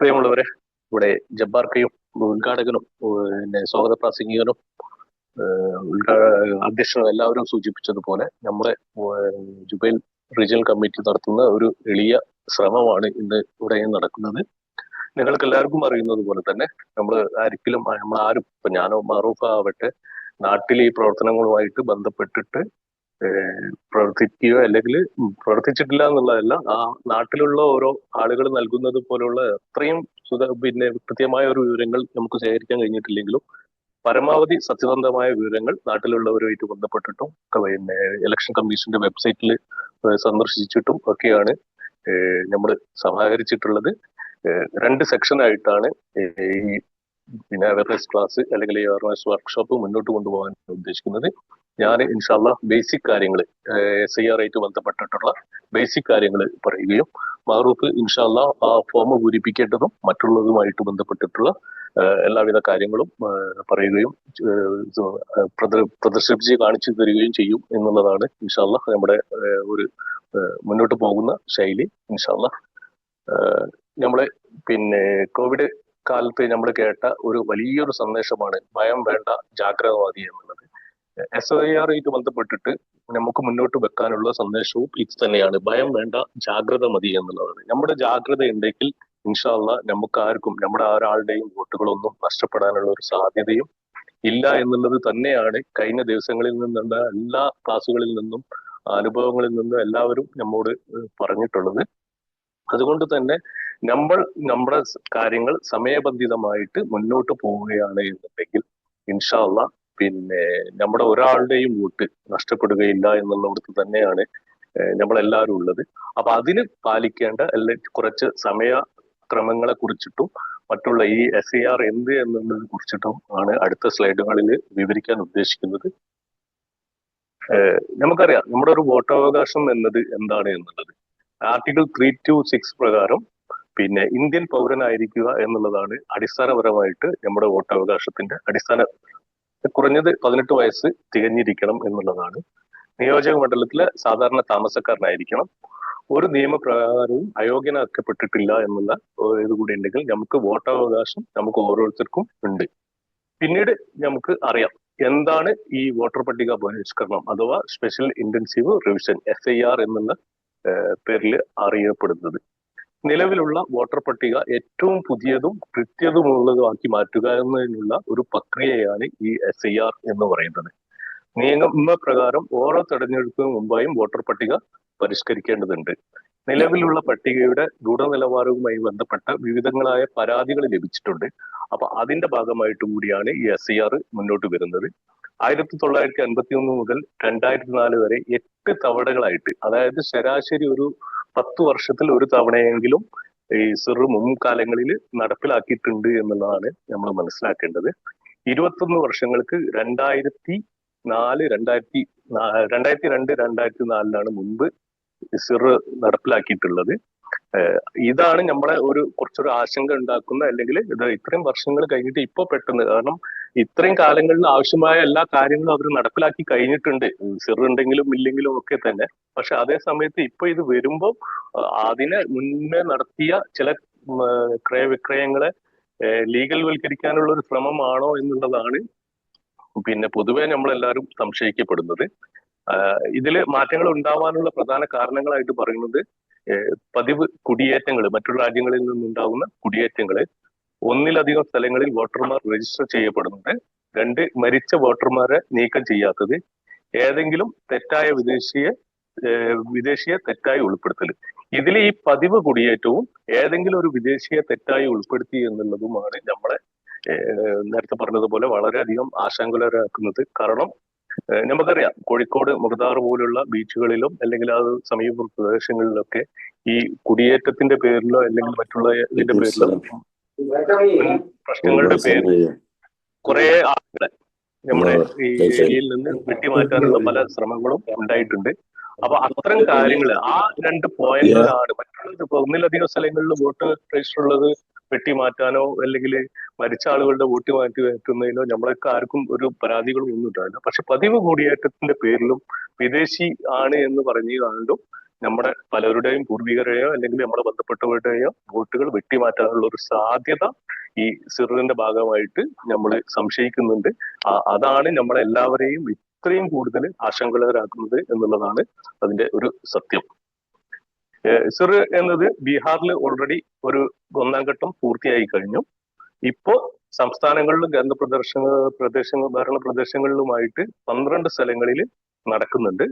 പ്രിയമുള്ളവരെ ഇവിടെ ജബ്ബാർക്കയും ഉദ്ഘാടകനും പിന്നെ സ്വാഗത പ്രാസംഗികനും അധ്യക്ഷനും എല്ലാവരും സൂചിപ്പിച്ചതുപോലെ നമ്മുടെ ജുബൈൽ റീജിയണൽ കമ്മിറ്റി നടത്തുന്ന ഒരു എളിയ ശ്രമമാണ് ഇന്ന് ഇവിടെ നടക്കുന്നത്. നിങ്ങൾക്ക് എല്ലാവർക്കും അറിയുന്നത് പോലെ തന്നെ നമ്മൾ ആരിക്കലും നമ്മൾ ആരും ഇപ്പൊ ഞാനോ മാറൂഫ ആവട്ടെ നാട്ടിലെ ഈ പ്രവർത്തനങ്ങളുമായിട്ട് ബന്ധപ്പെട്ടിട്ട് പ്രവർത്തിക്കുകയോ അല്ലെങ്കിൽ പ്രവർത്തിച്ചിട്ടില്ല എന്നുള്ളതല്ല ആ നാട്ടിലുള്ള ഓരോ ആളുകൾ നൽകുന്നത് പോലുള്ള അത്രയും പിന്നെ കൃത്യമായ ഒരു വിവരങ്ങൾ നമുക്ക് ശേഖരിക്കാൻ കഴിഞ്ഞിട്ടില്ലെങ്കിലും പരമാവധി സത്യസന്ധമായ വിവരങ്ങൾ നാട്ടിലുള്ളവരുമായിട്ട് ബന്ധപ്പെട്ടിട്ടും പിന്നെ ഇലക്ഷൻ കമ്മീഷന്റെ വെബ്സൈറ്റിൽ സന്ദർശിച്ചിട്ടും ഒക്കെയാണ് നമ്മൾ സമാഹരിച്ചിട്ടുള്ളത്. ഏഹ് രണ്ട് സെക്ഷനായിട്ടാണ് ഈ പിന്നെ അവയർനെസ് ക്ലാസ് അല്ലെങ്കിൽ ഈ വർക്ക്ഷോപ്പ് മുന്നോട്ട് കൊണ്ടുപോകാൻ ഉദ്ദേശിക്കുന്നത്. ഞാൻ ഇൻഷാല്ല ബേസിക് കാര്യങ്ങൾ എസ് ഐ ആർ ആയിട്ട് ബന്ധപ്പെട്ടിട്ടുള്ള ബേസിക് കാര്യങ്ങൾ പറയുകയും മാറൂഫ് ഇൻഷാല്ല ആ ഫോം പൂരിപ്പിക്കേണ്ടതും മറ്റുള്ളതുമായിട്ട് ബന്ധപ്പെട്ടിട്ടുള്ള എല്ലാവിധ കാര്യങ്ങളും പറയുകയും പ്രദർശിപ്പിച്ച് കാണിച്ചു തരികയും ചെയ്യും എന്നുള്ളതാണ് ഇൻഷാല്ല നമ്മുടെ ഒരു മുന്നോട്ട് പോകുന്ന ശൈലി ഇൻഷാല്ല നമ്മളെ പിന്നെ കോവിഡ് കാലത്ത് നമ്മൾ കേട്ട ഒരു വലിയൊരു സന്ദേശമാണ് ഭയം വേണ്ട ജാഗ്രത എന്നുള്ളത്. എസ് ഐ ആറുമായിട്ട് ബന്ധപ്പെട്ടിട്ട് നമുക്ക് മുന്നോട്ട് വെക്കാനുള്ള സന്ദേശവും ഇത് തന്നെയാണ്. ഭയം വേണ്ട ജാഗ്രത മതി എന്നുള്ളതാണ്. നമ്മുടെ ജാഗ്രത ഉണ്ടെങ്കിൽ ഇൻഷാല്ല നമുക്ക് ആർക്കും നമ്മുടെ ഒരാളുടെയും വോട്ടുകളൊന്നും നഷ്ടപ്പെടാനുള്ള ഒരു സാധ്യതയും ഇല്ല എന്നുള്ളത് തന്നെയാണ്. കഴിഞ്ഞ ദിവസങ്ങളിൽ നിന്നുള്ള എല്ലാ ക്ലാസ്സുകളിൽ നിന്നും അനുഭവങ്ങളിൽ നിന്നും എല്ലാവരും നമ്മോട് പറഞ്ഞിട്ടുള്ളത്. അതുകൊണ്ട് തന്നെ നമ്മൾ നമ്മുടെ കാര്യങ്ങൾ സമയബന്ധിതമായിട്ട് മുന്നോട്ട് പോവുകയാണ് എന്നുണ്ടെങ്കിൽ ഇൻഷാല്ല പിന്നെ നമ്മുടെ ഒരാളുടെയും വോട്ട് നഷ്ടപ്പെടുകയില്ല എന്നുള്ളിടത്ത് തന്നെയാണ് നമ്മളെല്ലാവരും ഉള്ളത്. അപ്പൊ അതിന് പാലിക്കേണ്ട അല്ലെ കുറച്ച് സമയക്രമങ്ങളെ കുറിച്ചിട്ടും മറ്റുള്ള ഈ എസ് ഐ ആർ എന്ത് എന്നുള്ളതിനെ കുറിച്ചിട്ടും ആണ് അടുത്ത സ്ലൈഡുകളിൽ വിവരിക്കാൻ ഉദ്ദേശിക്കുന്നത്. നമുക്കറിയാം നമ്മുടെ ഒരു വോട്ടവകാശം എന്നത് എന്താണ് എന്നുള്ളത്. ആർട്ടിക്കിൾ ത്രീ ടു സിക്സ് പ്രകാരം പിന്നെ ഇന്ത്യൻ പൗരനായിരിക്കുക എന്നുള്ളതാണ് അടിസ്ഥാനപരമായിട്ട് നമ്മുടെ വോട്ടവകാശത്തിന്റെ അടിസ്ഥാന കുറഞ്ഞത് പതിനെട്ട് വയസ്സ് തികഞ്ഞിരിക്കണം എന്നുള്ളതാണ്. നിയോജക മണ്ഡലത്തിലെ സാധാരണ താമസക്കാരനായിരിക്കണം. ഒരു നിയമപ്രകാരവും അയോഗ്യനാക്കപ്പെട്ടിട്ടില്ല എന്നുള്ള ഇത് കൂടി ഉണ്ടെങ്കിൽ നമുക്ക് വോട്ടവകാശം നമുക്ക് ഓരോരുത്തർക്കും ഉണ്ട്. പിന്നീട് നമുക്ക് അറിയാം എന്താണ് ഈ വോട്ടർ പട്ടിക ബഹിഷ്കരണം അഥവാ special intensive revision S I R എന്നുള്ള പേരിൽ അറിയപ്പെടുന്നത്. നിലവിലുള്ള വോട്ടർ പട്ടിക ഏറ്റവും പുതിയതും കൃത്യതുമുള്ളതുമാക്കി മാറ്റുക എന്നതിനുള്ള ഒരു പ്രക്രിയയാണ് ഈ എസ് ഐ ആർ എന്ന് പറയുന്നത്. നിയമപ്രകാരം ഓരോ തെരഞ്ഞെടുപ്പിന് മുമ്പായും വോട്ടർ പട്ടിക പരിഷ്കരിക്കേണ്ടതുണ്ട്. നിലവിലുള്ള പട്ടികയുടെ ഗുണനിലവാരവുമായി ബന്ധപ്പെട്ട വിവിധങ്ങളായ പരാതികൾ ലഭിച്ചിട്ടുണ്ട്. അപ്പൊ അതിന്റെ ഭാഗമായിട്ട് കൂടിയാണ് ഈ എസ് ഐ ആർ മുന്നോട്ട് വരുന്നത്. ആയിരത്തി തൊള്ളായിരത്തി അൻപത്തി ഒന്ന് മുതൽ രണ്ടായിരത്തി നാല് വരെ എട്ട് തവണകളായിട്ട് അതായത് ശരാശരി ഒരു പത്ത് വർഷത്തിൽ ഒരു തവണയെങ്കിലും ഈ സിറു മുൻകാലങ്ങളിൽ നടപ്പിലാക്കിയിട്ടുണ്ട് എന്നുള്ളതാണ് നമ്മൾ മനസ്സിലാക്കേണ്ടത്. ഇരുപത്തൊന്ന് വർഷങ്ങൾക്ക് രണ്ടായിരത്തി നാല് രണ്ടായിരത്തി രണ്ടായിരത്തി രണ്ട് രണ്ടായിരത്തി നാലിലാണ് മുൻപ് സിറ് നടപ്പിലാക്കിയിട്ടുള്ളത്. ഇതാണ് നമ്മളെ ഒരു കുറച്ചൊരു ആശങ്ക ഉണ്ടാക്കുന്ന അല്ലെങ്കിൽ ഇത് ഇത്രയും വർഷങ്ങൾ കഴിഞ്ഞിട്ട് ഇപ്പൊ പെട്ടെന്ന് കാരണം ഇത്രയും കാലങ്ങളിൽ ആവശ്യമായ എല്ലാ കാര്യങ്ങളും അവർ നടപ്പിലാക്കി കഴിഞ്ഞിട്ടുണ്ട്. ചെറുണ്ടെങ്കിലും ഇല്ലെങ്കിലും ഒക്കെ തന്നെ. പക്ഷെ അതേ സമയത്ത് ഇപ്പൊ ഇത് വരുമ്പോൾ അതിനെ മുന്നേ നടത്തിയ ചില ക്രയവിക്രയങ്ങളെ ലീഗൽ വൽക്കരിക്കാനുള്ള ഒരു ശ്രമമാണോ എന്നുള്ളതാണ് പിന്നെ പൊതുവെ നമ്മളെല്ലാവരും സംശയിക്കപ്പെടുന്നത്. ഇതിൽ മാറ്റങ്ങൾ ഉണ്ടാവാനുള്ള പ്രധാന കാരണങ്ങളായിട്ട് പറയുന്നത് പതിവ് കുടിയേറ്റങ്ങൾ മറ്റു രാജ്യങ്ങളിൽ നിന്നുണ്ടാകുന്ന കുടിയേറ്റങ്ങൾ ഒന്നിലധികം സ്ഥലങ്ങളിൽ വോട്ടർമാർ രജിസ്റ്റർ ചെയ്യപ്പെടുന്നത് രണ്ട് മരിച്ച വോട്ടർമാരെ നീക്കം ചെയ്യാത്തത്. ഏതെങ്കിലും തെറ്റായ വിദേശിയെ വിദേശിയെ തെറ്റായി ഉൾപ്പെടുത്തൽ ഇതിൽ ഈ പതിവ് കുടിയേറ്റവും ഏതെങ്കിലും ഒരു വിദേശിയെ തെറ്റായി ഉൾപ്പെടുത്തി എന്നുള്ളതുമാണ് നമ്മളെ നേരത്തെ പറഞ്ഞതുപോലെ വളരെയധികം ആശങ്കുലരാക്കുന്നത്. കാരണം നമുക്കറിയാം കോഴിക്കോട് മുഖദാർ പോലുള്ള ബീച്ചുകളിലും അല്ലെങ്കിൽ ആ സമീപ പ്രദേശങ്ങളിലൊക്കെ ഈ കുടിയേറ്റത്തിന്റെ പേരിലോ അല്ലെങ്കിൽ മറ്റുള്ള ഇതിന്റെ പേരിലോ പ്രശ്നങ്ങളുടെ പേരിൽ കുറെ ആളുകളെ നമ്മുടെ ഈ ഏരിയയിൽ നിന്ന് വെട്ടിമാറ്റാനുള്ള പല ശ്രമങ്ങളും ഉണ്ടായിട്ടുണ്ട്. അപ്പൊ അത്തരം കാര്യങ്ങൾ ആ രണ്ട് പോയിന്റിലാണ് മറ്റുള്ളത് ഇപ്പൊ ഒന്നിലധികം സ്ഥലങ്ങളിൽ വോട്ട് രജിസ്റ്റർ ഉള്ളത് വെട്ടിമാറ്റാനോ അല്ലെങ്കിൽ മരിച്ച ആളുകളുടെ വോട്ട് മാറ്റി മാറ്റുന്നതിനോ നമ്മളൊക്കെ ആർക്കും ഒരു പരാതികളും ഒന്നും ഉണ്ടാവില്ല പക്ഷെ പതിവ് കൂടിയേറ്റത്തിന്റെ പേരിലും വിദേശി ആണ് എന്ന് പറഞ്ഞു കണ്ടും നമ്മുടെ പലരുടെയും പൂർവികരെയോ അല്ലെങ്കിൽ നമ്മുടെ ബന്ധപ്പെട്ടവരുടെയോ വോട്ടുകൾ വെട്ടിമാറ്റാനുള്ള ഒരു സാധ്യത ഈ സിറിന്റെ ഭാഗമായിട്ട് നമ്മൾ സംശയിക്കുന്നുണ്ട്. അതാണ് നമ്മളെല്ലാവരെയും ഇത്രയും കൂടുതൽ ആശങ്കകളാക്കുന്നത് എന്നുള്ളതാണ് അതിന്റെ ഒരു സത്യം. സിർ എന്നത് ബീഹാറിൽ ഓൾറെഡി ഒരു ഒന്നാം ഘട്ടം പൂർത്തിയായി കഴിഞ്ഞു. ഇപ്പോ സംസ്ഥാനങ്ങളിലും കേന്ദ്ര പ്രദർശന പ്രദേശങ്ങൾ ഭരണ പ്രദേശങ്ങളിലുമായിട്ട് പന്ത്രണ്ട് സ്ഥലങ്ങളിൽ നടക്കുന്നുണ്ട്.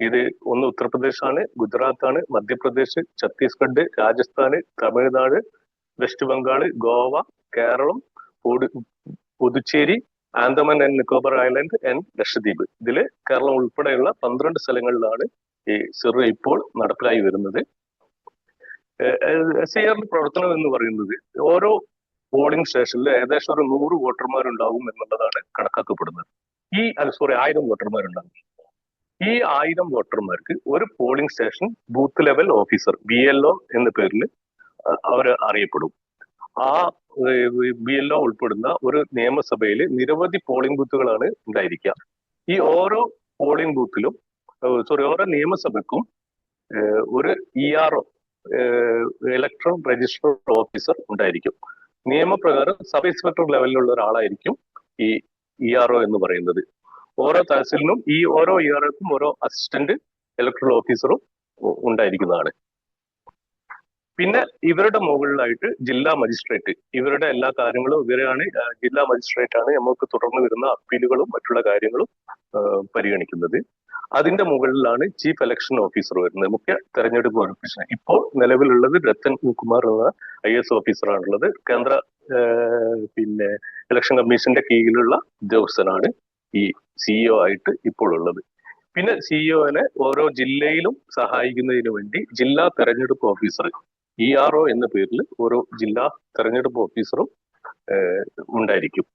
ഇത് ഒന്ന് ഉത്തർപ്രദേശാണ് ഗുജറാത്താണ് Madhya Pradesh Chhattisgarh Rajasthan Tamil Nadu West Bengal Goa Keralam Puducherry Andaman and Nicobar Island and Lakshadweep. ഇതിൽ കേരളം ഉൾപ്പെടെയുള്ള പന്ത്രണ്ട് സ്ഥലങ്ങളിലാണ് ഈ സർവേ ഇപ്പോൾ നടപ്പിലായി വരുന്നത്. എസ് ഐ ആറിന്റെ പ്രവർത്തനം എന്ന് പറയുന്നത് ഓരോ പോളിംഗ് സ്റ്റേഷനിൽ ഏകദേശം ഒരു നൂറ് വോട്ടർമാരുണ്ടാവും എന്നുള്ളതാണ് കണക്കാക്കപ്പെടുന്നത്. ഈ സോറി ആയിരം വോട്ടർമാരുണ്ടാകും ഈ ആയിരം വോട്ടർമാർക്ക് ഒരു polling station booth level officer B L O എന്ന പേരിൽ അവർ അറിയപ്പെടും. ആ ബി എൽ ഒ ഉൾപ്പെടുന്ന ഒരു നിയമസഭയിൽ നിരവധി പോളിംഗ് ബൂത്തുകളാണ് ഉണ്ടായിരിക്കുക. ഈ ഓരോ പോളിംഗ് ബൂത്തിലും സോറി ഓരോ നിയമസഭയ്ക്കും ഒരു E R O electoral register officer ഉണ്ടായിരിക്കും. നിയമപ്രകാരം സബ് ഇൻസ്പെക്ടർ ലെവലിലുള്ള ഒരാളായിരിക്കും ഈ ഇ ആർ ഒ എന്ന് പറയുന്നത്. ഓരോ തഹസിലിനും ഈ ഓരോ ഇ ആർ ഒക്കും ഓരോ അസിസ്റ്റന്റ് ഇലക്ട്രൽ ഓഫീസറും ഉണ്ടായിരിക്കുന്നതാണ്. പിന്നെ ഇവരുടെ മുകളിലായിട്ട് ജില്ലാ മജിസ്ട്രേറ്റ് ഇവരുടെ എല്ലാ കാര്യങ്ങളും ഇവരാണ് ജില്ലാ മജിസ്ട്രേറ്റ് ആണ് നമുക്ക് തുടർന്ന് വരുന്ന അപ്പീലുകളും മറ്റുള്ള കാര്യങ്ങളും പരിഗണിക്കുന്നത്. അതിന്റെ മുകളിലാണ് ചീഫ് ഇലക്ഷൻ ഓഫീസർ വരുന്നത്. മുഖ്യ തെരഞ്ഞെടുപ്പ് ഓഫീസർ ഇപ്പോൾ നിലവിലുള്ളത് രത്തൻ കുമാർ എന്ന ഐ എസ് ഓഫീസറാണുള്ളത് കേന്ദ്ര പിന്നെ ഇലക്ഷൻ കമ്മീഷന്റെ കീഴിലുള്ള ഉദ്യോഗസ്ഥനാണ് ഈ സിഇഒ ആയിട്ട് ഇപ്പോൾ ഉള്ളത്. പിന്നെ സിഇഒനെ ഓരോ ജില്ലയിലും സഹായിക്കുന്നതിന് വേണ്ടി ജില്ലാ തെരഞ്ഞെടുപ്പ് ഓഫീസർ ഇ ആർ ഒ എന്ന പേരിൽ ഓരോ ജില്ലാ തെരഞ്ഞെടുപ്പ് ഓഫീസറും ഉണ്ടായിരിക്കും.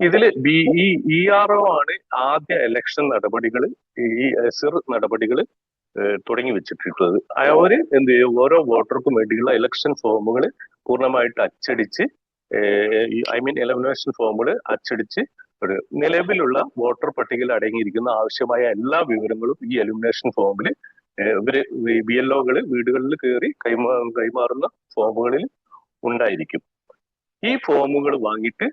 ഇതിൽ B E E R O ആണ് ആദ്യ ഇലക്ഷൻ നടപടികൾ ഈ എസിർ നടപടികൾ തുടങ്ങി വെച്ചിട്ടുള്ളത്. അവർ എന്ത് ചെയ്യും? ഓരോ വോട്ടർക്കും വേണ്ടിയുള്ള ഇലക്ഷൻ ഫോമുകൾ പൂർണമായിട്ട് അച്ചടിച്ച് ഐ മീൻ എലമിനേഷൻ ഫോമുകൾ അച്ചടിച്ച് ഒരു നിലവിലുള്ള വോട്ടർ പട്ടികയിൽ അടങ്ങിയിരിക്കുന്ന ആവശ്യമായ എല്ലാ വിവരങ്ങളും ഈ എലിമിനേഷൻ ഫോമിൽ ഇവർ ബി എൽ ഒകൾ വീടുകളിൽ കയറി കൈമാ കൈമാറുന്ന ഫോമുകളിൽ ഉണ്ടായിരിക്കും. ഈ ഫോമുകൾ വാങ്ങിയിട്ട്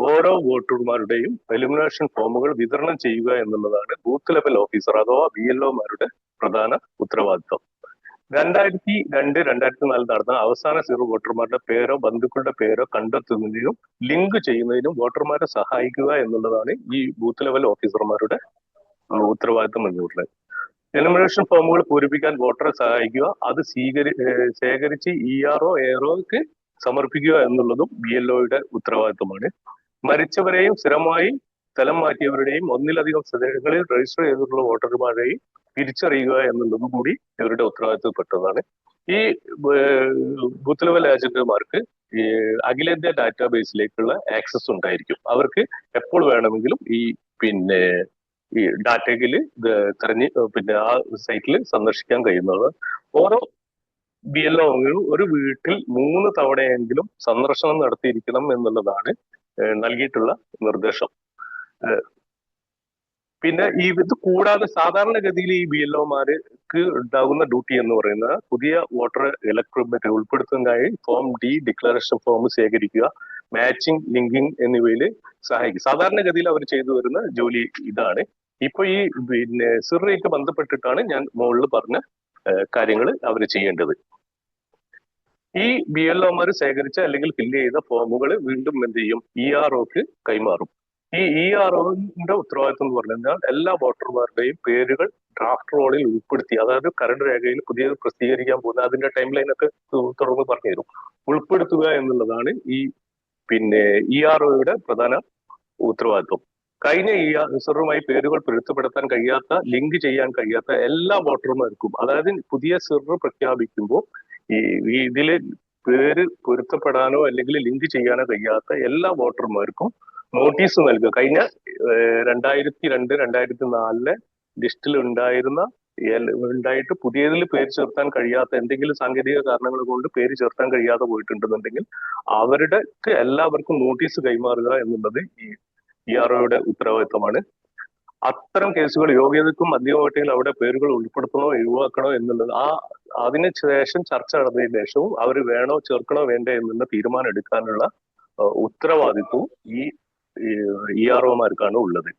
ഓരോ വോട്ടർമാരുടെയും എലിമിനേഷൻ ഫോമുകൾ വിതരണം ചെയ്യുക എന്നുള്ളതാണ് ബൂത്ത് ലെവൽ ഓഫീസർ അഥവാ ബി എൽ ഒമാരുടെ പ്രധാന ഉത്തരവാദിത്വം. രണ്ടായിരത്തി രണ്ട് രണ്ടായിരത്തി നാല് നടന്ന അവസാന സീറോ വോട്ടർമാരുടെ പേരോ ബന്ധുക്കളുടെ പേരോ കണ്ടെത്തുന്നതിനും ലിങ്ക് ചെയ്യുന്നതിനും വോട്ടർമാരെ സഹായിക്കുക എന്നുള്ളതാണ് ഈ ബൂത്ത് ലെവൽ ഓഫീസർമാരുടെ ഉത്തരവാദിത്തം എന്നുള്ളത്. എലിമിനേഷൻ ഫോമുകൾ പൂരിപ്പിക്കാൻ വോട്ടറെ സഹായിക്കുക അത് സ്വീകരി ശേഖരിച്ച് ഇ ആർ ഒ എയറോക്ക് സമർപ്പിക്കുക എന്നുള്ളതും ബി എൽ ഒയുടെ ഉത്തരവാദിത്വമാണ്. മരിച്ചവരെയും സ്ഥിരമായി സ്ഥലം മാറ്റിയവരുടെയും ഒന്നിലധികം സ്ഥലങ്ങളിൽ രജിസ്റ്റർ ചെയ്തിട്ടുള്ള വോട്ടർമാരെയും തിരിച്ചറിയുക എന്നുള്ളതും കൂടി ഇവരുടെ ഉത്തരവാദിത്വപ്പെട്ടതാണ് ഈ ബൂത്ത് ലെവൽ ഏജന്റുമാർക്ക് ഈ അഖിലേന്ത്യാ ഡാറ്റാബേസിലേക്കുള്ള ആക്സസ് ഉണ്ടായിരിക്കും. അവർക്ക് എപ്പോൾ വേണമെങ്കിലും ഈ പിന്നെ ഈ ഡാറ്റയിൽ തെരഞ്ഞ് പിന്നെ ആ സൈറ്റിൽ സന്ദർശിക്കാൻ കഴിയുന്നത് ഓരോ ബി എൽ ഒരു വീട്ടിൽ മൂന്ന് തവണയെങ്കിലും സന്ദർശനം നടത്തിയിരിക്കണം എന്നുള്ളതാണ് നൽകിയിട്ടുള്ള നിർദ്ദേശം. പിന്നെ ഈ ഇത് കൂടാതെ സാധാരണഗതിയിൽ ഈ ബി എൽ ഒമാർക്ക് ഉണ്ടാകുന്ന ഡ്യൂട്ടി എന്ന് പറയുന്നത് പുതിയ വോട്ടർ ഇലക്ട്രോമെറ്റ് ഉൾപ്പെടുത്തുന്നതിനായി ഫോം ഡി ഡിക്ലറേഷൻ ഫോം ശേഖരിക്കുക മാച്ചിങ് ലിങ്കിങ് എന്നിവയിൽ സഹായിക്കും. സാധാരണഗതിയിൽ അവർ ചെയ്തു വരുന്ന ജോലി ഇതാണ്. ഇപ്പൊ ഈ പിന്നെ സിറയ്ക്ക് ബന്ധപ്പെട്ടിട്ടാണ് ഞാൻ മുകളിൽ പറഞ്ഞ കാര്യങ്ങൾ അവർ ചെയ്യേണ്ടത്. ഈ ബി എൽ ഒമാർ ശേഖരിച്ച അല്ലെങ്കിൽ ഫില്ല് ചെയ്ത ഫോമുകൾ വീണ്ടും എന്ത് ചെയ്യും? ഇ ആർ ഒക്ക് കൈമാറും. ഈ ഇ ആർ ഒന്റെ ഉത്തരവാദിത്വം എന്ന് പറഞ്ഞാൽ എല്ലാ വോട്ടർമാരുടെയും പേരുകൾ ഡ്രാഫ്റ്റ് റോളിൽ ഉൾപ്പെടുത്തി അതായത് കരണ്ട് രേഖയിൽ പുതിയത് പ്രസിദ്ധീകരിക്കാൻ പോകുന്ന അതിന്റെ ടൈം ലൈനൊക്കെ തുടർന്ന് പറഞ്ഞു തരും. ഉൾപ്പെടുത്തുക എന്നുള്ളതാണ് ഈ പിന്നെ ഇ ആർ ഒയുടെ പ്രധാന ഉത്തരവാദിത്വം. കഴിഞ്ഞ ഈ സിറുമായി പേരുകൾ പൊരുത്തപ്പെടുത്താൻ കഴിയാത്ത ലിങ്ക് ചെയ്യാൻ കഴിയാത്ത എല്ലാ വോട്ടർമാർക്കും അതായത് പുതിയ സിറ് പ്രഖ്യാപിക്കുമ്പോൾ ഈ ഇതിൽ പേര് പൊരുത്തപ്പെടാനോ അല്ലെങ്കിൽ ലിങ്ക് ചെയ്യാനോ കഴിയാത്ത എല്ലാ വോട്ടർമാർക്കും നോട്ടീസ് നൽകുക. കഴിഞ്ഞ രണ്ടായിരത്തി രണ്ട് രണ്ടായിരത്തി നാലിലെ ലിസ്റ്റിൽ ഉണ്ടായിരുന്ന ഉണ്ടായിട്ട് പുതിയതിൽ പേര് ചേർത്താൻ കഴിയാത്ത എന്തെങ്കിലും സാങ്കേതിക കാരണങ്ങൾ കൊണ്ട് പേര് ചേർത്താൻ കഴിയാതെ പോയിട്ടുണ്ടെന്നുണ്ടെങ്കിൽ അവരുടെ എല്ലാവർക്കും നോട്ടീസ് കൈമാറുക എന്നുള്ളത് ഈ ഇ ആർ ഒയുടെ ഉത്തരവാദിത്തമാണ്. അത്തരം കേസുകൾ യോഗ്യതക്കും മധ്യവോട്ടിൽ അവിടെ പേരുകൾ ഉൾപ്പെടുത്തണോ ഒഴിവാക്കണോ എന്നുള്ളത് ആ അതിന് ശേഷം ചർച്ച നടന്നതിന് ശേഷവും അവർ വേണോ ചേർക്കണോ വേണ്ടേ എന്നുള്ള തീരുമാനം എടുക്കാനുള്ള ഉത്തരവാദിത്വം ഈ ഇ ആർ ഒമാർക്കാണ് ഉള്ളത്.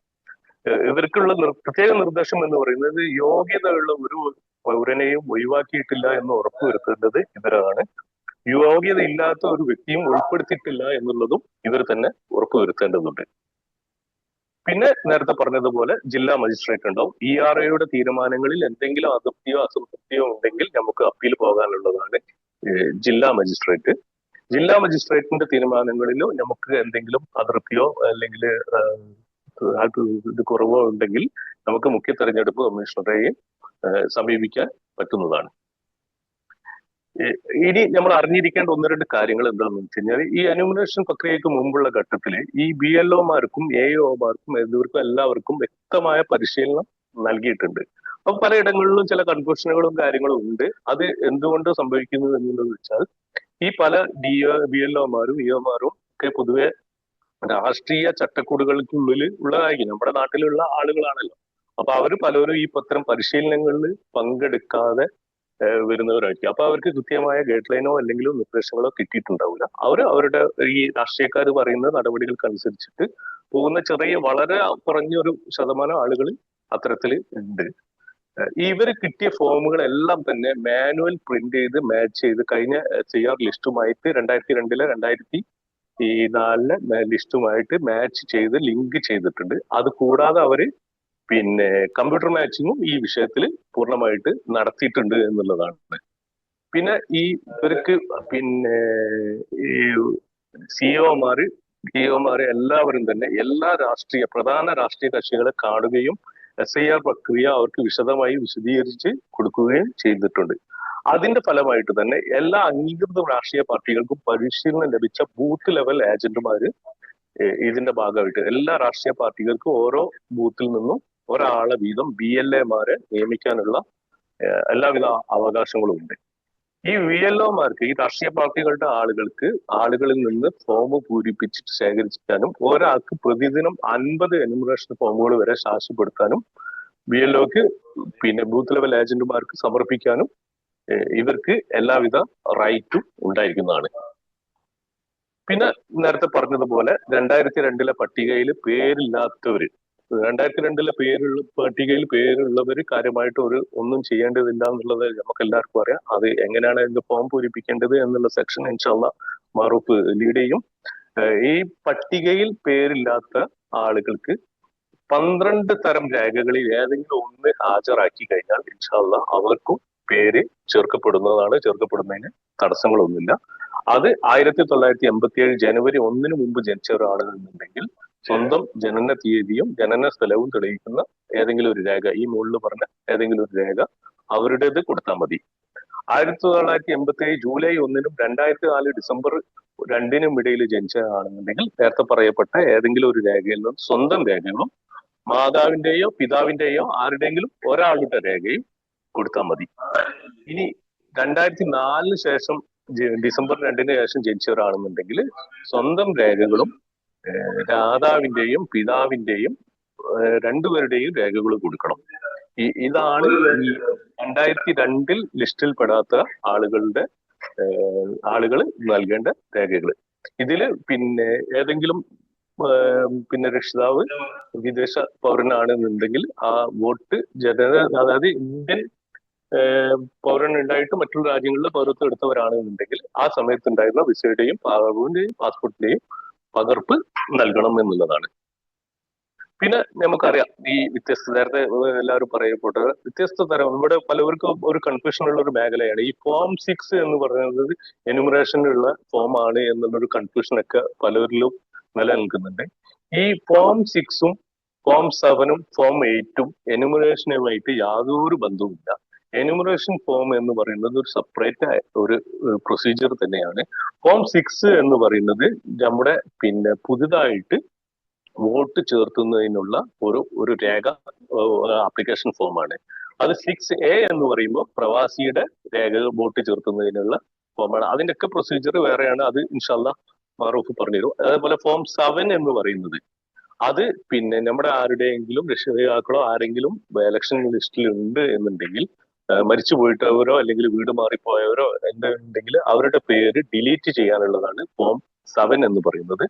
ഇവർക്കുള്ള പ്രത്യേക നിർദ്ദേശം എന്ന് പറയുന്നത് യോഗ്യതയുള്ള ഒരു പൗരനെയും ഒഴിവാക്കിയിട്ടില്ല എന്ന് ഉറപ്പുവരുത്തേണ്ടത് ഇവരാണ്. യോഗ്യത ഇല്ലാത്ത ഒരു വ്യക്തിയും ഉൾപ്പെടുത്തിയിട്ടില്ല എന്നുള്ളതും ഇവർ തന്നെ ഉറപ്പുവരുത്തേണ്ടതുണ്ട്. പിന്നെ നേരത്തെ പറഞ്ഞതുപോലെ ജില്ലാ മജിസ്ട്രേറ്റ് ഉണ്ടാവും. ഇ ആർ ഒയുടെ തീരുമാനങ്ങളിൽ എന്തെങ്കിലും അതൃപ്തിയോ അസംതൃപ്തിയോ ഉണ്ടെങ്കിൽ നമുക്ക് അപ്പീൽ പോകാനുള്ളതാണ് ജില്ലാ മജിസ്ട്രേറ്റ് ജില്ലാ മജിസ്ട്രേറ്റിന്റെ തീരുമാനങ്ങളിലോ നമുക്ക് എന്തെങ്കിലും അതൃപ്തിയോ അല്ലെങ്കിൽ കുറവോ ഉണ്ടെങ്കിൽ നമുക്ക് മുഖ്യ തെരഞ്ഞെടുപ്പ് കമ്മീഷണറെയും സമീപിക്കാൻ പറ്റുന്നതാണ്. ഇനി നമ്മൾ അറിഞ്ഞിരിക്കേണ്ട ഒന്ന് രണ്ട് കാര്യങ്ങൾ എന്താണെന്ന് വെച്ച് കഴിഞ്ഞാൽ ഈ അനുമിനേഷൻ പ്രക്രിയക്ക് മുമ്പുള്ള ഘട്ടത്തിൽ ഈ ബി എൽ ഒമാർക്കും എ ഒമാർക്കും എന്നിവർക്കും എല്ലാവർക്കും വ്യക്തമായ പരിശീലനം നൽകിയിട്ടുണ്ട്. അപ്പൊ പലയിടങ്ങളിലും ചില കൺഫ്യൂഷനുകളും കാര്യങ്ങളും ഉണ്ട്. അത് എന്തുകൊണ്ട് സംഭവിക്കുന്നു എന്നുള്ളത് വെച്ചാൽ ഈ പല ഡി ബി എൽ ഒമാരും ഇ ഒമാരും ഒക്കെ പൊതുവെ രാഷ്ട്രീയ ചട്ടക്കൂടുകൾക്കുള്ളിൽ ഉള്ളതായിരിക്കും. നമ്മുടെ നാട്ടിലുള്ള ആളുകളാണല്ലോ. അപ്പൊ അവർ പലരും ഈ പത്രം പരിശീലനങ്ങളിൽ പങ്കെടുക്കാതെ വരുന്നവരായിരിക്കും. അപ്പൊ അവർക്ക് കൃത്യമായ ഗൈഡ് ലൈനോ അല്ലെങ്കിൽ നിർദ്ദേശങ്ങളോ കിട്ടിയിട്ടുണ്ടാവില്ല അവർ അവരുടെ ഈ രാഷ്ട്രീയക്കാർ പറയുന്ന നടപടികൾക്കനുസരിച്ചിട്ട് പോകുന്ന ചെറിയ വളരെ കുറഞ്ഞൊരു ശതമാനം ആളുകൾ അത്തരത്തിൽ ഉണ്ട്. ഇവർ കിട്ടിയ ഫോമുകളെല്ലാം തന്നെ മാനുവൽ പ്രിന്റ് ചെയ്ത് മാച്ച് ചെയ്ത് കഴിഞ്ഞ സി ആർ ലിസ്റ്റുമായിട്ട് രണ്ടായിരത്തി രണ്ടിലെ രണ്ടായിരത്തി ഈ നാലിലെ ലിസ്റ്റുമായിട്ട് മാച്ച് ചെയ്ത് ലിങ്ക് ചെയ്തിട്ടുണ്ട്. അത് കൂടാതെ അവർ പിന്നെ കമ്പ്യൂട്ടർ മാച്ചിങ്ങും ഈ വിഷയത്തിൽ പൂർണമായിട്ട് നടത്തിയിട്ടുണ്ട് എന്നുള്ളതാണ്. പിന്നെ ഈ ഇവർക്ക് പിന്നെ ഈ സിഒമാര് ഡിഒമാര് എല്ലാവരും തന്നെ എല്ലാ രാഷ്ട്രീയ പ്രധാന രാഷ്ട്രീയ കക്ഷികളെ കാണുകയും എസ് ഐ ആർ പ്രക്രിയ അവർക്ക് വിശദമായി വിശദീകരിച്ച് കൊടുക്കുകയും ചെയ്തിട്ടുണ്ട്. അതിന്റെ ഫലമായിട്ട് തന്നെ എല്ലാ അംഗീകൃത രാഷ്ട്രീയ പാർട്ടികൾക്കും പരിശീലനം ലഭിച്ച ബൂത്ത് ലെവൽ ഏജന്റുമാര് ഇതിന്റെ ഭാഗമായിട്ട് എല്ലാ രാഷ്ട്രീയ പാർട്ടികൾക്കും ഓരോ ബൂത്തിൽ നിന്നും ഒരാളെ വീതം ബി എൽ എമാരെ നിയമിക്കാനുള്ള എല്ലാവിധ അവകാശങ്ങളും ഉണ്ട്. ഈ വി എൽ ഒമാർക്ക് ഈ രാഷ്ട്രീയ പാർട്ടികളുടെ ആളുകൾക്ക് ആളുകളിൽ നിന്ന് ഫോം പൂരിപ്പിച്ചിട്ട് ശേഖരിക്കാനും ഒരാൾക്ക് പ്രതിദിനം അൻപത് എനുമറേഷൻ ഫോമുകൾ വരെ സാക്ഷ്യപ്പെടുത്താനും ബി എൽ ഒക്ക് പിന്നെ ബൂത്ത് ലെവൽ ഏജന്റുമാർക്ക് സമർപ്പിക്കാനും ഇവർക്ക് എല്ലാവിധ റൈറ്റും ഉണ്ടായിരിക്കുന്നതാണ്. പിന്നെ നേരത്തെ പറഞ്ഞതുപോലെ രണ്ടായിരത്തി രണ്ടിലെ പട്ടികയിൽ പേരില്ലാത്തവര് രണ്ടായിരത്തി രണ്ടിലെ പേരുള്ള പട്ടികയിൽ പേരുള്ളവര് കാര്യമായിട്ട് ഒരു ഒന്നും ചെയ്യേണ്ടതില്ല എന്നുള്ളത് നമുക്ക് എല്ലാവർക്കും അറിയാം. അത് എങ്ങനെയാണ് ഇതിന്റെ ഫോം പൂരിപ്പിക്കേണ്ടത് എന്നുള്ള സെക്ഷൻ ഇൻഷാല്ല മാറൂപ്പ് ലീഡ് ചെയ്യും. ഈ പട്ടികയിൽ പേരില്ലാത്ത ആളുകൾക്ക് പന്ത്രണ്ട് തരം രേഖകളിൽ ഏതെങ്കിലും ഒന്ന് ഹാജരാക്കി കഴിഞ്ഞാൽ ഇൻഷാല്ല അവർക്കും പേര് ചേർക്കപ്പെടുന്നതാണ്. ചേർക്കപ്പെടുന്നതിന് തടസ്സങ്ങളൊന്നുമില്ല. അത് ആയിരത്തി തൊള്ളായിരത്തി എൺപത്തി ഏഴ് ജനുവരി ഒന്നിന് മുമ്പ് ജനിച്ച ഒരാളാണെന്നുണ്ടെങ്കിൽ സ്വന്തം ജനന തീയതിയും ജനന സ്ഥലവും തെളിയിക്കുന്ന ഏതെങ്കിലും ഒരു രേഖ ഈ മുകളിൽ പറഞ്ഞ ഏതെങ്കിലും ഒരു രേഖ അവരുടേത് കൊടുത്താൽ മതി. ആയിരത്തി തൊള്ളായിരത്തി എൺപത്തി ഏഴ് ജൂലൈ ഒന്നിനും രണ്ടായിരത്തി നാല് ഡിസംബർ രണ്ടിനും ഇടയിൽ ജനിച്ചതാണെന്നുണ്ടെങ്കിൽ നേരത്തെ പറയപ്പെട്ട ഏതെങ്കിലും ഒരു രേഖയിൽ നിന്നും സ്വന്തം രേഖകളും മാതാവിന്റെയോ പിതാവിന്റെയോ ആരുടെയെങ്കിലും ഒരാളുടെ രേഖയും കൊടുത്താൽ മതി. ഇനി രണ്ടായിരത്തി നാലിന് ശേഷം ഡിസംബർ രണ്ടിന് ശേഷം ജനിച്ചവരാണെന്നുണ്ടെങ്കിൽ സ്വന്തം രേഖകളും രാധാവിന്റെയും പിതാവിന്റെയും രണ്ടുപേരുടെയും രേഖകൾ കൊടുക്കണം. ഇതാണ് രണ്ടായിരത്തി രണ്ടിൽ ലിസ്റ്റിൽ പെടാത്ത ആളുകളുടെ ആളുകൾ നൽകേണ്ട രേഖകൾ ഇതിൽ പിന്നെ ഏതെങ്കിലും പിന്നെ രക്ഷിതാവ് വിദേശ പൗരനാണെന്നുണ്ടെങ്കിൽ ആ വോട്ട് ജനത അതായത് ഇന്ത്യൻ പൗരൻ ഉണ്ടായിട്ട് മറ്റുള്ള രാജ്യങ്ങളിലെ പൗരത്വം എടുത്തവരാണെന്നുണ്ടെങ്കിൽ ആ സമയത്ത് ഉണ്ടായിരുന്ന വിസയുടെയും പാസ്പോർട്ടിന്റെയും പകർപ്പ് നൽകണം എന്നുള്ളതാണ്. പിന്നെ നമുക്കറിയാം ഈ വ്യത്യസ്ത നേരത്തെ എല്ലാവരും പറയപ്പെട്ടത് വ്യത്യസ്ത തരം ഇവിടെ പലവർക്കും ഒരു കൺഫ്യൂഷൻ ഉള്ള ഒരു മേഖലയാണ്. ഈ ഫോം സിക്സ് എന്ന് പറയുന്നത് എനുമറേഷനുള്ള ഫോം ആണ് എന്നുള്ളൊരു കൺഫ്യൂഷൻ ഒക്കെ പലരിലും നിലനിൽക്കുന്നുണ്ട്. ഈ ഫോം സിക്സും ഫോം സെവനും ഫോം എയ്റ്റും എനുമറേഷനുമായിട്ട് യാതൊരു ബന്ധവുമില്ല. എനുമറേഷൻ ഫോം എന്ന് പറയുന്നത് ഒരു സെപ്പറേറ്റ് ഒരു പ്രൊസീജിയർ തന്നെയാണ്. ഫോം സിക്സ് എന്ന് പറയുന്നത് നമ്മുടെ പിന്നെ പുതുതായിട്ട് വോട്ട് ചേർത്തുന്നതിനുള്ള ഒരു ഒരു രേഖ ആപ്ലിക്കേഷൻ ഫോമാണ് അത് സിക്സ് എ എന്ന് പറയുമ്പോൾ പ്രവാസിയുടെ രേഖകൾ വോട്ട് ചേർത്തുന്നതിനുള്ള ഫോമാണ് അതിന്റെയൊക്കെ പ്രൊസീജിയർ വേറെയാണ്. അത് ഇൻഷാല്ല മാറൂഫ് പറഞ്ഞുതരും. അതേപോലെ ഫോം സെവൻ എന്ന് പറയുന്നത് അത് പിന്നെ നമ്മുടെ ആരുടെയെങ്കിലും രക്ഷിതാക്കളോ ആരെങ്കിലും ഇലക്ഷൻ ലിസ്റ്റിൽ ഉണ്ട് എന്നുണ്ടെങ്കിൽ മരിച്ചു പോയിട്ടവരോ അല്ലെങ്കിൽ വീട് മാറിപ്പോയവരോ ഉണ്ടെങ്കിൽ അവരുടെ പേര് ഡിലീറ്റ് ചെയ്യാനുള്ളതാണ് ഫോം സെവൻ എന്ന് പറയുന്നത്.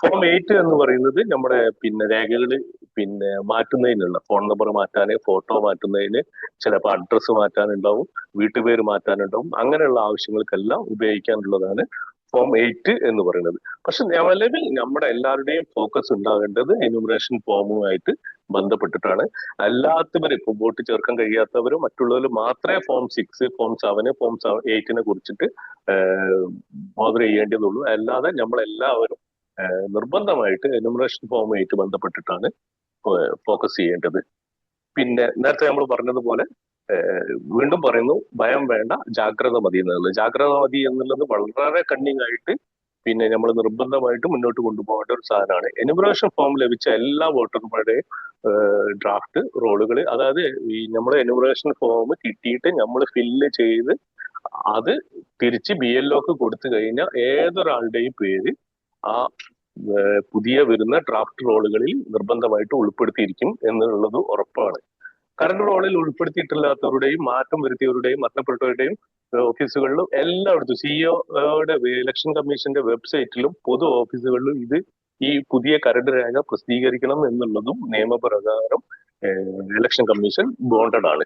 ഫോം എയ്റ്റ് എന്ന് പറയുന്നത് നമ്മുടെ പിന്നെ രേഖകൾ പിന്നെ മാറ്റുന്നതിനുള്ള ഫോൺ നമ്പർ മാറ്റാന് ഫോട്ടോ മാറ്റുന്നതിന് ചിലപ്പോൾ അഡ്രസ്സ് മാറ്റാനുണ്ടാവും വീട്ടുപേര് മാറ്റാനുണ്ടാവും അങ്ങനെയുള്ള ആവശ്യങ്ങൾക്കെല്ലാം ഉപയോഗിക്കാനുള്ളതാണ് ഫോം എയ്റ്റ് എന്ന് പറയുന്നത്. പക്ഷെ നിലവിൽ നമ്മുടെ എല്ലാവരുടെയും ഫോക്കസ് ഉണ്ടാകേണ്ടത് എന്യൂമറേഷൻ ഫോമുമായിട്ട് ബന്ധപ്പെട്ടിട്ടാണ്. അല്ലാത്തവരെ ഇപ്പൊ വോട്ട് ചേർക്കാൻ കഴിയാത്തവരും മറ്റുള്ളവരും മാത്രമേ form six form seven form seven എയ്റ്റിനെ കുറിച്ചിട്ട് ബോധർ ചെയ്യേണ്ടതുള്ളൂ അല്ലാതെ നമ്മളെല്ലാവരും നിർബന്ധമായിട്ട് എന്യൂമറേഷൻ ഫോമുമായിട്ട് ബന്ധപ്പെട്ടിട്ടാണ് ഫോക്കസ് ചെയ്യേണ്ടത്. പിന്നെ നേരത്തെ നമ്മൾ പറഞ്ഞതുപോലെ വീണ്ടും പറയുന്നു ഭയം വേണ്ട ജാഗ്രത മതി എന്നുള്ളത്. ജാഗ്രത മതി എന്നുള്ളത് വളരെ കണ്ണിങ് ആയിട്ട് പിന്നെ നമ്മൾ നിർബന്ധമായിട്ട് മുന്നോട്ട് കൊണ്ടുപോകേണ്ട ഒരു സാധനമാണ്. എന്യൂമറേഷൻ ഫോം ലഭിച്ച എല്ലാ വോട്ടർമാരുടെയും ഡ്രാഫ്റ്റ് റോളുകൾ അതായത് ഈ നമ്മുടെ എന്യൂമറേഷൻ ഫോം കിട്ടിയിട്ട് നമ്മൾ ഫില്ല് ചെയ്ത് അത് തിരിച്ച് ബി എൽ കൊടുത്തു കഴിഞ്ഞാൽ ഏതൊരാളുടെയും പേര് ആ പുതിയ വരുന്ന ഡ്രാഫ്റ്റ് റോളുകളിൽ നിർബന്ധമായിട്ട് ഉൾപ്പെടുത്തിയിരിക്കും എന്നുള്ളത് ഉറപ്പാണ്. കറണ്ട് റോളിൽ ഉൾപ്പെടുത്തിയിട്ടില്ലാത്തവരുടെയും മാറ്റം വരുത്തിയവരുടെയും മരണപ്പെട്ടവരുടെയും ഓഫീസുകളിലും എല്ലായിടത്തും സിഇഒയുടെ ഇലക്ഷൻ കമ്മീഷന്റെ വെബ്സൈറ്റിലും പൊതു ഓഫീസുകളിലും ഇത് ഈ പുതിയ കരട് രേഖ പ്രസിദ്ധീകരിക്കണം എന്നുള്ളതും നിയമപ്രകാരം ഇലക്ഷൻ കമ്മീഷൻ ബോണ്ടഡ് ആണ്.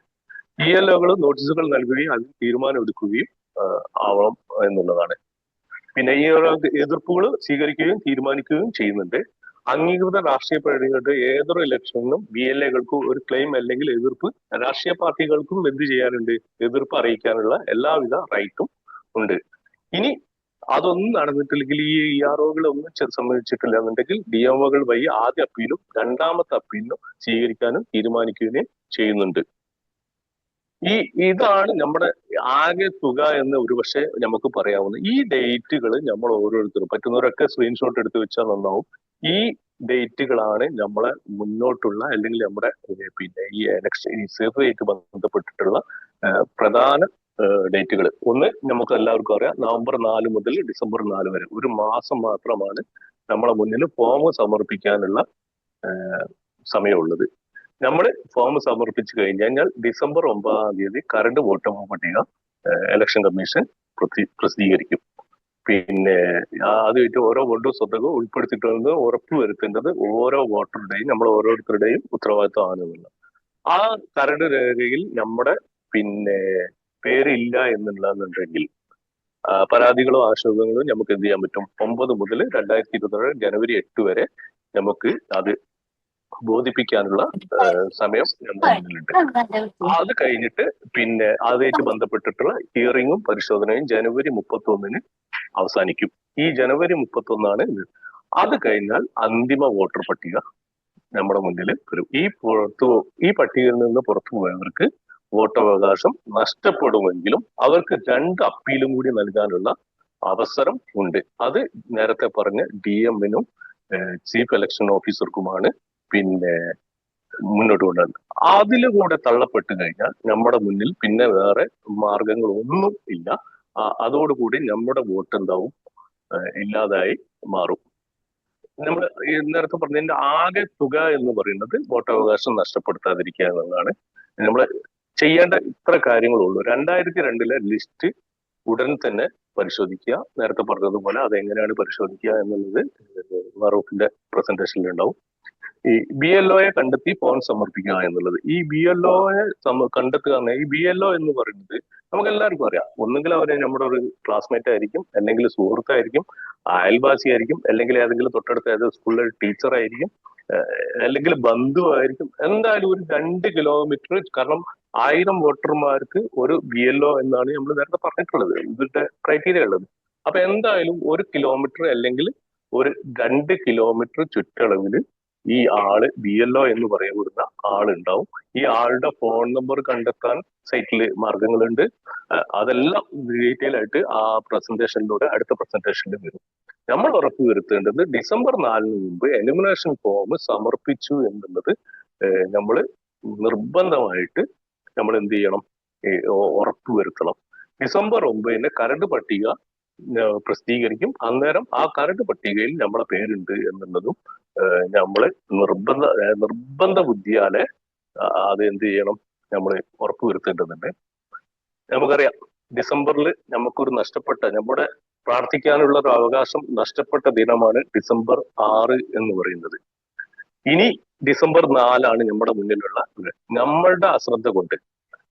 ഇ എൽ നോട്ടീസുകൾ നൽകുകയും അതിൽ തീരുമാനമെടുക്കുകയും ആവണം എന്നുള്ളതാണ്. പിന്നെ ഈ എതിർപ്പുകൾ സ്വീകരിക്കുകയും തീരുമാനിക്കുകയും ചെയ്യുന്നുണ്ട്. അംഗീകൃത രാഷ്ട്രീയ പാർട്ടികളുടെ ഏതൊരു ഇലക്ഷനിലും ബി എൽ എകൾക്ക് ഒരു ക്ലെയിം അല്ലെങ്കിൽ എതിർപ്പ് രാഷ്ട്രീയ പാർട്ടികൾക്കും എന്ത് ചെയ്യാനുണ്ട്? എതിർപ്പ് അറിയിക്കാനുള്ള എല്ലാവിധ റൈറ്റും ഉണ്ട്. ഇനി അതൊന്നും നടന്നിട്ടില്ലെങ്കിൽ ഈ ഇ ആർ ഒകളൊന്നും സംബന്ധിച്ചിട്ടില്ല എന്നുണ്ടെങ്കിൽ ഡി എം ഒകൾ വഴി ആദ്യ അപ്പീലും രണ്ടാമത്തെ അപ്പീലിനും സ്വീകരിക്കാനും തീരുമാനിക്കുകയും ചെയ്യുന്നുണ്ട്. ഈ ഇതാണ് നമ്മുടെ ആകെ തുക എന്ന് ഒരുപക്ഷെ നമുക്ക് പറയാവുന്നത്. ഈ ഡേറ്റുകൾ നമ്മൾ ഓരോരുത്തരും പറ്റുന്നവരൊക്കെ സ്ക്രീൻഷോട്ട് എടുത്ത് വെച്ചാൽ നന്നാവും. ഈ ഡേറ്റുകളാണ് നമ്മളെ മുന്നോട്ടുള്ള അല്ലെങ്കിൽ നമ്മുടെ പിന്നെ ഈ ഇലക്ഷൻ ഈ സർവേയായിട്ട് ബന്ധപ്പെട്ടിട്ടുള്ള പ്രധാന ഡേറ്റുകൾ ഒന്ന് നമുക്ക് എല്ലാവർക്കും അറിയാം നവംബർ നാല് മുതൽ ഡിസംബർ നാല് വരെ. ഒരു മാസം മാത്രമാണ് നമ്മളെ മുന്നിൽ ഫോം സമർപ്പിക്കാനുള്ള സമയമുള്ളത്. നമ്മൾ ഫോം സമർപ്പിച്ചു കഴിഞ്ഞു കഴിഞ്ഞാൽ ഡിസംബർ ഒമ്പതാം തീയതി കറണ്ട് വോട്ടർ പട്ടിക ഇലക്ഷൻ കമ്മീഷൻ പ്രസി- പ്രസിദ്ധീകരിക്കും. പിന്നെ ആദ്യമായിട്ട് ഓരോ വോട്ടും സ്വതകം ഉൾപ്പെടുത്തിയിട്ടുള്ളത് ഉറപ്പുവരുത്തേണ്ടത് ഓരോ വോട്ടറുടെയും നമ്മൾ ഓരോരുത്തരുടെയും ഉത്തരവാദിത്വമാണ് എന്നുള്ളത്. ആ കരട് രേഖയിൽ നമ്മുടെ പിന്നെ പേരില്ല എന്നുള്ളതെന്നുണ്ടെങ്കിൽ പരാതികളോ ആശങ്കകളോ നമുക്ക് എന്ത് ചെയ്യാൻ പറ്റും? ഒമ്പത് മുതൽ രണ്ടായിരത്തി ഇരുപത്തി ജനുവരി എട്ട് വരെ നമുക്ക് അത് ബോധിപ്പിക്കാനുള്ള സമയം മുന്നിലുണ്ട്. അത് കഴിഞ്ഞിട്ട് പിന്നെ അതുമായിട്ട് ബന്ധപ്പെട്ടിട്ടുള്ള ഹിയറിങ്ങും പരിശോധനയും ജനുവരി മുപ്പത്തി ഒന്നിന് അവസാനിക്കും. ഈ ജനുവരി മുപ്പത്തി ഒന്നാണ് ഇത്. അത് കഴിഞ്ഞാൽ അന്തിമ വോട്ടർ പട്ടിക നമ്മുടെ മുന്നിൽ വരും. ഈ പുറത്തു ഈ പട്ടികയിൽ നിന്ന് പുറത്തു പോയവർക്ക് വോട്ടവകാശം നഷ്ടപ്പെടുമെങ്കിലും അവർക്ക് രണ്ട് അപ്പീലും കൂടി നൽകാനുള്ള അവസരം ഉണ്ട്. അത് നേരത്തെ പറഞ്ഞ ഡി എമ്മിനും ചീഫ് ഇലക്ഷൻ ഓഫീസർക്കുമാണ് പിന്നെ മുന്നോട്ട് കൊണ്ടുവരുന്നത് അതിലൂടെ തള്ളപ്പെട്ട് കഴിഞ്ഞാൽ നമ്മുടെ മുന്നിൽ പിന്നെ വേറെ മാർഗങ്ങളൊന്നും ഇല്ല. അതോടുകൂടി നമ്മുടെ വോട്ട് എന്താവും ഇല്ലാതായി മാറും. നമ്മൾ നേരത്തെ പറഞ്ഞതിന്റെ ആകെ തുക എന്ന് പറയുന്നത് വോട്ടവകാശം നഷ്ടപ്പെടുത്താതിരിക്കുക എന്നുള്ളതാണ് നമ്മൾ ചെയ്യേണ്ട ഇത്ര കാര്യങ്ങളുള്ളൂ. രണ്ടായിരത്തി രണ്ടിലെ ലിസ്റ്റ് ഉടൻ തന്നെ പരിശോധിക്കുക. നേരത്തെ പറഞ്ഞതുപോലെ അതെങ്ങനെയാണ് പരിശോധിക്കുക എന്നുള്ളത് ഫറൂഖിന്റെ പ്രസന്റേഷനിൽ ഉണ്ടാവും ഈ ബി എൽ ഒയെ കണ്ടെത്തി ഫോൺ സമർപ്പിക്കുക എന്നുള്ളത്. ഈ ബി എൽ ഒയെ കണ്ടെത്തുക എന്ന ഈ ബി എൽ ഒ എന്ന് പറയുന്നത് നമുക്ക് എല്ലാവർക്കും അറിയാം. ഒന്നുകിൽ അവരെ നമ്മുടെ ഒരു ക്ലാസ്മേറ്റ് ആയിരിക്കും അല്ലെങ്കിൽ സുഹൃത്തായിരിക്കും അയൽവാസി ആയിരിക്കും അല്ലെങ്കിൽ ഏതെങ്കിലും തൊട്ടടുത്ത ഏത് സ്കൂളിലെ ടീച്ചർ ആയിരിക്കും അല്ലെങ്കിൽ ബന്ധുവായിരിക്കും എന്തായാലും ഒരു രണ്ട് കിലോമീറ്റർ കാരണം ആയിരം വോട്ടർമാർക്ക് ഒരു ബി എൽ ഒ എന്നാണ് നമ്മൾ നേരത്തെ പറഞ്ഞിട്ടുള്ളത്. ഇതിന്റെ ക്രൈറ്റീരിയ ഉള്ളത്. അപ്പൊ എന്തായാലും ഒരു കിലോമീറ്റർ അല്ലെങ്കിൽ ഒരു രണ്ട് കിലോമീറ്റർ ചുറ്റളവിൽ ഈ ആൾ ബി എൽ ഒ എന്ന് പറയപ്പെടുന്ന ആളുണ്ടാവും. ഈ ആളുടെ ഫോൺ നമ്പർ കണ്ടെത്താൻ സൈറ്റിൽ മാർഗങ്ങളുണ്ട്. അതെല്ലാം ഡീറ്റെയിൽ ആയിട്ട് ആ പ്രസന്റേഷനിലൂടെ അടുത്ത പ്രസന്റേഷനിൽ വരും. നമ്മൾ ഉറപ്പ് വരുത്തേണ്ടത് ഡിസംബർ നാലിന് മുമ്പ് എലിമിനേഷൻ ഫോം സമർപ്പിച്ചു എന്നുള്ളത് നമ്മൾ നിർബന്ധമായിട്ട് നമ്മൾ എന്ത് ചെയ്യണം? ഉറപ്പ് വരുത്തണം. ഡിസംബർ ഒമ്പതിന് കരട് പട്ടിക പ്രസിദ്ധീകരിക്കും അന്നേരം ആ കരട് പട്ടികയിൽ നമ്മളെ പേരുണ്ട് എന്നുള്ളതും നമ്മൾ നിർബന്ധ നിർബന്ധ ബുദ്ധിയാലെ അത് എന്ത് ചെയ്യണം നമ്മൾ ഉറപ്പുവരുത്തേണ്ടതുണ്ട് നമുക്കറിയാം ഡിസംബറിൽ നമുക്കൊരു നഷ്ടപ്പെട്ട നമ്മുടെ പ്രാർത്ഥിക്കാനുള്ള ഒരു അവകാശം നഷ്ടപ്പെട്ട ദിനമാണ് ഡിസംബർ ആറ് എന്ന് പറയുന്നത് ഇനി ഡിസംബർ നാലാണ് നമ്മുടെ മുന്നിലുള്ള. നമ്മളുടെ അശ്രദ്ധ കൊണ്ട്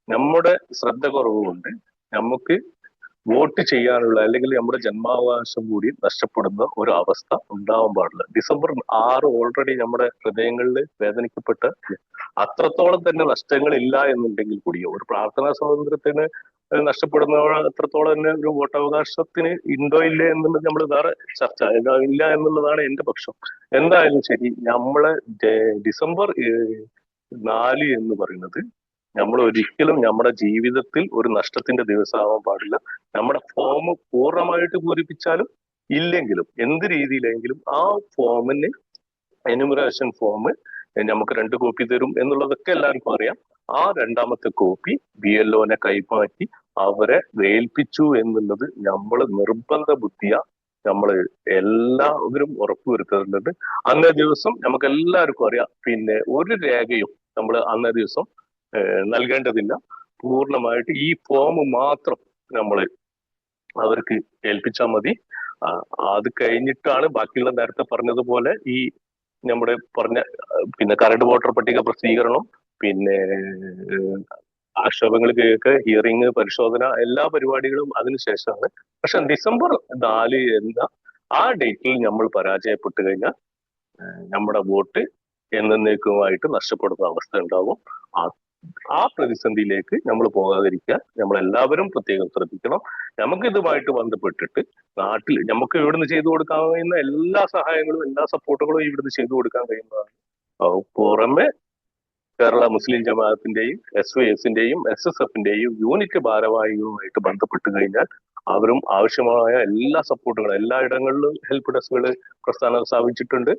നമ്മുടെ ശ്രദ്ധ കുറവ് കൊണ്ട് നമുക്ക് വോട്ട് ചെയ്യാനുള്ള അല്ലെങ്കിൽ നമ്മുടെ ജന്മാവകാശം കൂടി നഷ്ടപ്പെടുന്ന ഒരു അവസ്ഥ ഉണ്ടാവാൻ പാടില്ല. ഡിസംബർ ആറ് ഓൾറെഡി നമ്മുടെ ഹൃദയങ്ങളിൽ വേദനിക്കപ്പെട്ട് അത്രത്തോളം തന്നെ നഷ്ടങ്ങൾ ഇല്ല എന്നുണ്ടെങ്കിൽ കൂടിയോ ഒരു പ്രാർത്ഥനാ സ്വാതന്ത്ര്യത്തിന് നഷ്ടപ്പെടുന്ന അത്രത്തോളം തന്നെ ഒരു വോട്ടവകാശത്തിന് ഉണ്ടോ ഇല്ല എന്നുള്ളത് നമ്മൾ വേറെ ചർച്ച. ഇല്ല എന്നുള്ളതാണ് എന്റെ പക്ഷം. എന്തായാലും ശരി നമ്മളെ ഡിസംബർ നാല് എന്ന് പറയുന്നത് നമ്മൾ ഒരിക്കലും നമ്മുടെ ജീവിതത്തിൽ ഒരു നഷ്ടത്തിന്റെ ദിവസമാവാൻ പാടില്ല. നമ്മുടെ ഫോം പൂർണമായിട്ട് പൂരിപ്പിച്ചാലും ഇല്ലെങ്കിലും എന്ത് രീതിയിലെങ്കിലും ആ ഫോമിന് എനുമറേഷൻ ഫോം നമുക്ക് രണ്ട് കോപ്പി തരും എന്നുള്ളതൊക്കെ എല്ലാവർക്കും അറിയാം. ആ രണ്ടാമത്തെ കോപ്പി ബി എൽ ഒനെ കൈമാറ്റി അവരെ ഏൽപ്പിച്ചു എന്നുള്ളത് നമ്മൾ നിർബന്ധ ബുദ്ധിയ നമ്മൾ എല്ലാവരും ഉറപ്പുവരുത്തേണ്ടതുണ്ട്. അന്നേ ദിവസം നമുക്ക് എല്ലാവർക്കും അറിയാം. പിന്നെ ഒരു രേഖയും നമ്മൾ അന്നേ ദിവസം നൽകേണ്ടതില്ല. പൂർണമായിട്ട് ഈ ഫോം മാത്രം നമ്മൾ അവർക്ക് ഏൽപ്പിച്ചാൽ മതി. അത് കഴിഞ്ഞിട്ടാണ് ബാക്കിയുള്ള നേരത്തെ പറഞ്ഞതുപോലെ ഈ നമ്മുടെ പറഞ്ഞ പിന്നെ കറണ്ട് വോട്ടർ പട്ടിക പ്രസിദ്ധീകരണം പിന്നെ ആക്ഷേപങ്ങൾ കേൾക്ക് ഹിയറിംഗ് പരിശോധന എല്ലാ പരിപാടികളും അതിനുശേഷമാണ് പക്ഷെ ഡിസംബർ നാല് എന്ന ആ ഡേറ്റിൽ നമ്മൾ പരാജയപ്പെട്ടു കഴിഞ്ഞാൽ നമ്മുടെ വോട്ട് എന്നേക്കുമായിട്ട് നഷ്ടപ്പെടുന്ന അവസ്ഥ ഉണ്ടാവും. ആ പ്രതിസന്ധിയിലേക്ക് നമ്മൾ പോകാതിരിക്കാൻ നമ്മൾ എല്ലാവരും പ്രത്യേകം ശ്രദ്ധിക്കണം. നമുക്ക് ഇതുമായിട്ട് ബന്ധപ്പെട്ടിട്ട് നാട്ടിൽ നമുക്ക് ഇവിടുന്ന് ചെയ്തു കൊടുക്കാൻ കഴിയുന്ന എല്ലാ സഹായങ്ങളും എല്ലാ സപ്പോർട്ടുകളും ഇവിടുന്ന് ചെയ്തു കൊടുക്കാൻ കഴിയുന്നതാണ്. പുറമെ കേരള മുസ്ലിം ജമാഅത്തിന്റെയും എസ് വൈ എസിന്റെയും എസ് എസ് എഫിന്റെയും യൂണിറ്റ് ഭാരവാഹികളുമായിട്ട് ബന്ധപ്പെട്ട് കഴിഞ്ഞാൽ അവരും ആവശ്യമായ എല്ലാ സപ്പോർട്ടുകളും എല്ലാ ഇടങ്ങളിലും ഹെൽപ്പ് ഡെസ്കുകൾ പ്രസ്ഥാനം സ്ഥാപിച്ചിട്ടുണ്ട്.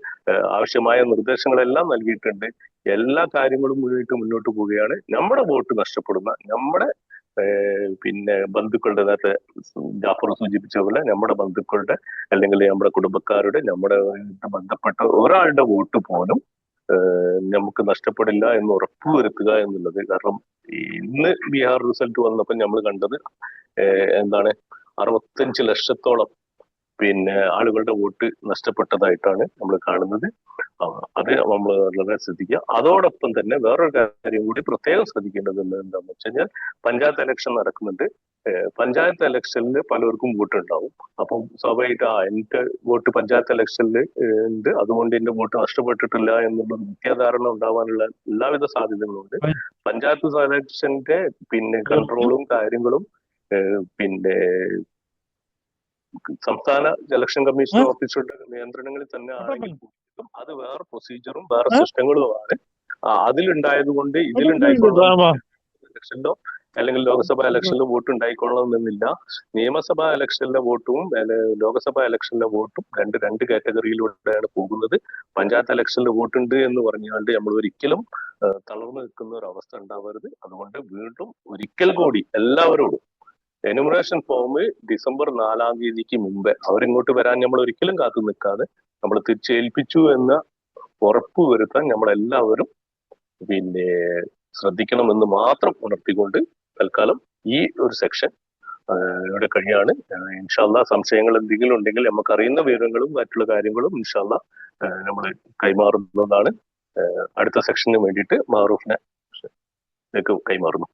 ആവശ്യമായ നിർദ്ദേശങ്ങളെല്ലാം നൽകിയിട്ടുണ്ട്. എല്ലാ കാര്യങ്ങളും മുന്നിട്ട് മുന്നോട്ട് പോവുകയാണ്. നമ്മുടെ വോട്ട് നഷ്ടപ്പെടുന്ന നമ്മുടെ പിന്നെ ബന്ധുക്കളുടെ നേരത്തെ ജാഫർ സൂചിപ്പിച്ച പോലെ നമ്മുടെ ബന്ധുക്കളുടെ അല്ലെങ്കിൽ നമ്മുടെ കുടുംബക്കാരുടെ നമ്മുടെ ബന്ധപ്പെട്ട ഒരാളുടെ വോട്ട് പോലും നമുക്ക് നഷ്ടപ്പെടില്ല എന്ന് ഉറപ്പുവരുത്തുക എന്നുള്ളത്. കാരണം ഇന്ന് ബീഹാർ റിസൾട്ട് വന്നപ്പോൾ നമ്മൾ കണ്ടത് എന്താണ് അറുപത്തഞ്ച് ലക്ഷത്തോളം പിന്നെ ആളുകളുടെ വോട്ട് നഷ്ടപ്പെട്ടതായിട്ടാണ് നമ്മൾ കാണുന്നത്. അത് നമ്മൾ വളരെ ശ്രദ്ധിക്കുക. അതോടൊപ്പം തന്നെ വേറൊരു കാര്യം കൂടി പ്രത്യേകം ശ്രദ്ധിക്കേണ്ടത് എന്താണെന്ന് വെച്ച് കഴിഞ്ഞാൽ പഞ്ചായത്ത് ഇലക്ഷൻ നടക്കുന്നുണ്ട്. പഞ്ചായത്ത് ഇലക്ഷനിൽ പലർക്കും വോട്ട് ഉണ്ടാവും അപ്പം സ്വാഭാവികമായിട്ട് ആ എന്റെ വോട്ട് പഞ്ചായത്ത് ഇലക്ഷനിൽ ഉണ്ട്. അതുകൊണ്ട് എന്റെ വോട്ട് നഷ്ടപ്പെട്ടിട്ടില്ല എന്നുള്ള മുഖ്യധാരണ ഉണ്ടാവാനുള്ള എല്ലാവിധ സാധ്യതകളുണ്ട്. പഞ്ചായത്ത് ഇലക്ഷന്റെ പിന്നെ കൺട്രോളും കാര്യങ്ങളും പിന്നെ സംസ്ഥാന ഇലക്ഷൻ കമ്മീഷൻ ഓഫീസറുടെ നിയന്ത്രണങ്ങളിൽ തന്നെ ആണെങ്കിൽ അത് വേറെ പ്രൊസീജിയറും വേറെ സിസ്റ്റങ്ങളുമാണ് അതിലുണ്ടായത് കൊണ്ട് ഇതിലുണ്ടായിക്കൊള്ളണം ഇലക്ഷനിലോ അല്ലെങ്കിൽ ലോക്സഭാ ഇലക്ഷനിൽ വോട്ട് ഉണ്ടായിക്കൊള്ളണമെന്നില്ല നിയമസഭാ ഇലക്ഷനിലെ വോട്ടും ലോക്സഭാ ഇലക്ഷനിലെ വോട്ടും രണ്ട് രണ്ട് കാറ്റഗറിയിലൂടെയാണ് പോകുന്നത്. പഞ്ചായത്ത് ഇലക്ഷനിൽ വോട്ടുണ്ട് എന്ന് പറഞ്ഞുകൊണ്ട് നമ്മൾ ഒരിക്കലും തളർന്നു നിൽക്കുന്ന ഒരു അവസ്ഥ ഉണ്ടാവരുത്. അതുകൊണ്ട് വീണ്ടും ഒരിക്കൽ കൂടി എല്ലാവരോടും എനുമറേഷൻ ഫോം ഡിസംബർ നാലാം തീയതിക്ക് മുമ്പേ. അവരിങ്ങോട്ട് വരാൻ നമ്മൾ ഒരിക്കലും കാത്തു നിൽക്കാതെ നമ്മൾ തിരിച്ചേൽപ്പിച്ചു എന്ന ഉറപ്പ് വരുത്താൻ നമ്മളെല്ലാവരും പിന്നെ ശ്രദ്ധിക്കണമെന്ന് മാത്രം ഉണർത്തിക്കൊണ്ട് തൽക്കാലം ഈ ഒരു സെക്ഷൻ ഇവിടെ കഴിയാണ്. ഇൻഷാല്ല സംശയങ്ങൾ എന്തെങ്കിലും ഉണ്ടെങ്കിൽ നമുക്ക് അറിയുന്ന വിവരങ്ങളും മറ്റുള്ള കാര്യങ്ങളും ഇൻഷാല്ല നമ്മൾ കൈമാറുന്നതാണ്. അടുത്ത സെക്ഷന് വേണ്ടിയിട്ട് മാറൂഫിനെ കൈമാറുന്നു.